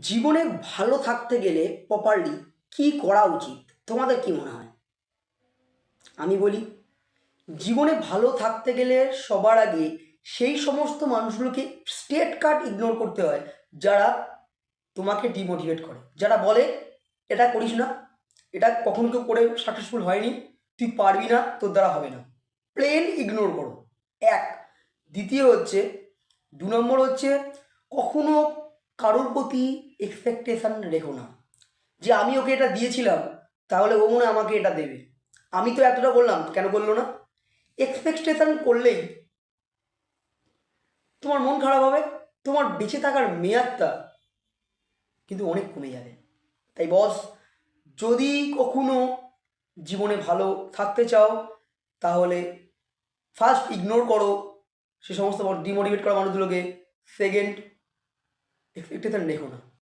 জীবনে ভালো থাকতে গেলে প্রপারলি কি করা উচিত? তোমাদের কি মনে হয়? আমি বলি, জীবনে ভালো থাকতে গেলে সবার আগে সেই সমস্ত মানুষগুলোকে স্টেট কার্ড ইগনোর করতে হয়, যারা তোমাকে ডিমোটিভেট করে। যারা বলে, এটা করিস না, এটা কখনো কেউ করে সাকসেসফুল হয়নি, তুই পারবি না, তোর দ্বারা হবে না। প্লেন ইগনোর করো। এক। দ্বিতীয় হচ্ছে, দু নম্বর হচ্ছে, কখনো কারোর প্রতি এক্সপেকটেশান রেখো না। যে আমি ওকে এটা দিয়েছিলাম, তাহলে ও মনে আমাকে এটা দেবে। আমি তো এতটা করলাম কেন করল না? এক্সপেকটেশান করলেই তোমার মন খারাপ হবে, তোমার বেঁচে থাকার মেয়াদটা কিন্তু অনেক কমে যাবে। তাই বস, যদি কখনো জীবনে ভালো থাকতে চাও, তাহলে ফার্স্ট ইগনোর করো সে সমস্ত ডিমোটিভেট করা মানুষগুলোকে। সেকেন্ড এক্সপেকটেশন রেখো না